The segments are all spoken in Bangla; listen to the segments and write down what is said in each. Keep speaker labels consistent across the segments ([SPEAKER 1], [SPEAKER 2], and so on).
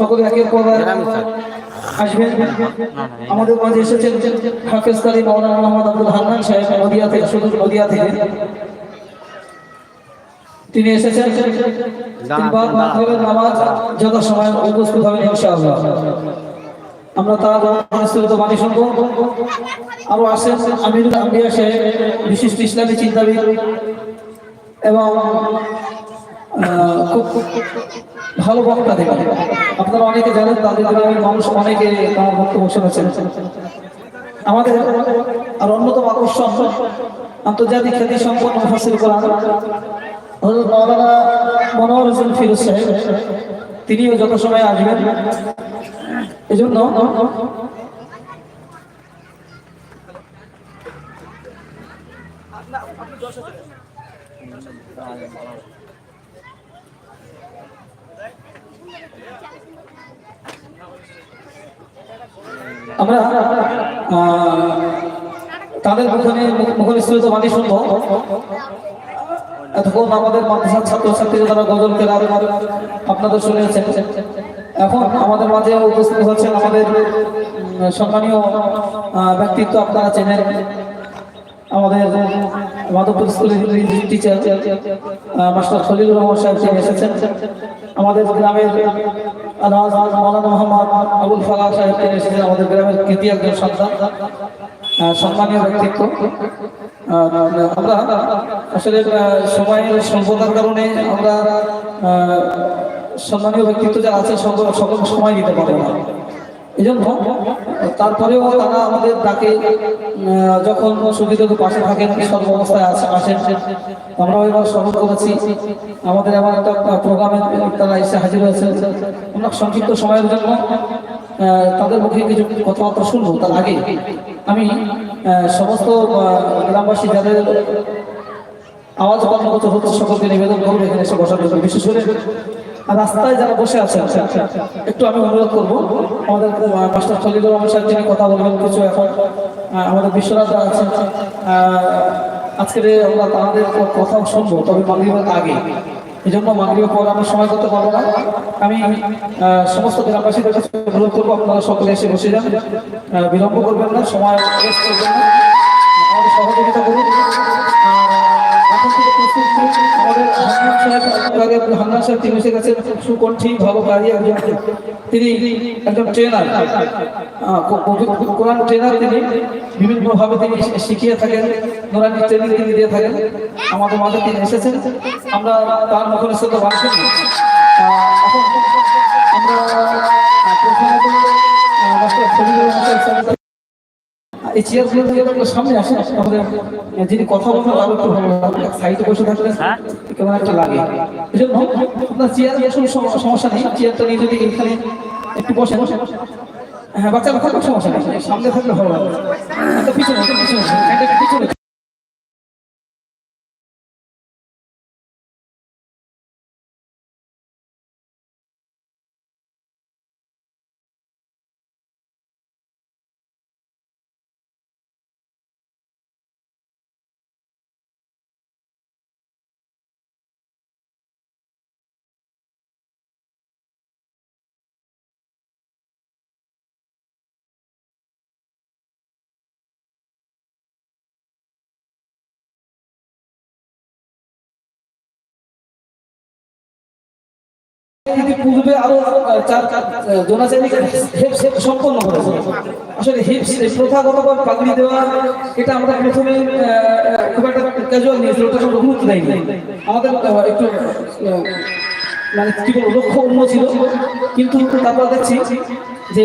[SPEAKER 1] সকলে একের পর আসবেন। আমাদের মাঝে এসেছেন হাফেজ কালী মাওলানা মোহাম্মদ আব্দুল হান্নান সাহেব নদিয়া থেকে সুদূর নদিয়া থেকে। তিনি এসেছেন। তিনি বাদ মাগরিবের নামাজ সময় উপস্থিত হবেন ইনশাআল্লাহ। আমরা তার অনুষ্ঠিত বাণী শুনব। আরও আসেন আমিরুল আম্বিয়া সাহেব বিশিষ্ট ইসলামী চিন্তাবিদ। এবং খুব ভালো বক্তা থেকে আপনারা অনেকে জানেন, তাদের গ্রামের মানুষ অনেকে তার বক্তব্য শুনেছেন। আমাদের আর অন্যতম আকর্ষণ আন্তর্জাতিক খ্যাতি সম্পন্ন হযরত মাওলানা মনোয়ার হোসেন ফিরোজ সাহেব। তিনিও যত সময় আসবেন, এজন্য আমরা তাদের মুখে মুখনিসৃত বাণী শুনব। এতক্ষণ আমাদের মাদ্রাসার ছাত্রছাত্রীরা তারা গজল কেরার আপনাদের শুনেছেন এখন আমাদের মাঝে উপস্থিত হচ্ছেন আমাদের সম্মানীয় ব্যক্তিত্ব আপনারা চেনেন। আমাদের মাস্টার সাহেব আমাদের গ্রামের আবুল আমাদের গ্রামের সম্মানীয় ব্যক্তিত্ব। আমরা আসলে সময়ের স্বল্পতার কারণে আমরা সম্মানীয় ব্যক্তিত্ব যারা আছে সকল সময় দিতে পারব না। এই জন্য তারপরেও তারা আমাদের আহ, যখন সুবিধা পাশে থাকেন সর্ব অবস্থায় আছে আসেন। আমরাও এবার স্মরণ করেছি আমাদের এমন একটা প্রোগ্রামে তারা এসে হাজির হয়েছে। আমরা সংক্ষিপ্ত সময়ের জন্য তাদের মুখে কিছু কথাবার্তা শুনব তার আগে। আমি সমস্ত গ্রামবাসী যাদের আওয়াজ কর্মগত হচ্ছে সকলকে নিবেদন করব এখানে এসে বসার জন্য। বিশেষ করে রাস্তায় যারা বসে আছেন একটু আমি অনুরোধ করব, আমাদের মাস্টার খলিলুর রহমান সাহেব যিনি কথা বলবেন, কিছু এখন আমাদের বিশ্বনাথ আছেন আজকের আমরা তাদের কথা শুনব, তবে মাগরিবের আগে। এই জন্য মাগরিবের পর আমরা সময় করতে পারব না। আমি সমস্ত গ্রামবাসীদের কাছে অনুরোধ করব, আপনারা সকলে এসে বসে যান। বিলম্ব করবেন না, সময় আমাদের সহযোগিতা করুন। আমাদের হান্নান সাহেব তিনি এসে গেছেন সুকণ্ঠী গাড়ি একজন তিনি একজন ট্রেনার কোরআন ট্রেনার বিভিন্নভাবে তিনি শিখিয়ে থাকেন নোরানি ট্রেনিং দিয়ে থাকেন আমাদের মাঝে তিনি এসেছেন আমরা তার মুখের সাথে বাসেন এখন আমরা এই চেয়ারগুলো থেকে একটু সামনে আসেন তাহলে যিনি কথা বলবেন তারও একটু ভালো লাগবে। সাইডে বসে থাকলে কেমন একটা লাগে। এই জন্য আপনার চেয়ার বসুন সম- সমস্যা নেই। চেয়ারটা নিয়ে যদি এখানে একটু বসে বসে হ্যাঁ বাচ্চারা কথা সমস্যা নেই সামনে থাকলে ভালো লাগবে। পিছনে পিছনে পিছনে। পূর্বে আরও চার জোনাচারি হেপ হেপ সম্পন্ন হয়েছে। আসলে হিপস প্রথাগতভাবে পাগড়ি দেওয়া, এটা আমরা প্রথমে খুব একটা ক্যাজুয়াল নিয়েছিল ওটা কোনো গুরুত্ব নাই। আমাদের একটু মানে কি বলব, লক্ষ্য অন্য ছিল। কিন্তু তারপর দেখছি যে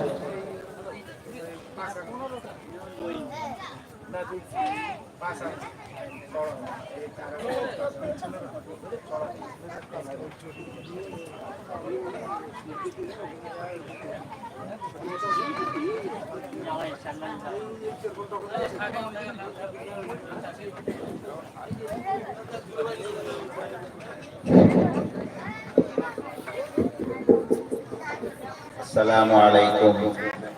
[SPEAKER 2] السلام عليكم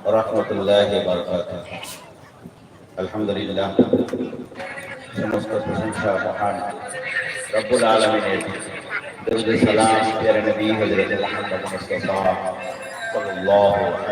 [SPEAKER 2] ورحمة الله وبركاته الحمد لله সমস্ত প্রশংসা মহান রব্বুল আলমিনের দরুদ সালাম প্যারা নবী হযরত মুহাম্মদ মুস্তাফা সাল্লাল্লাহু আলাইহি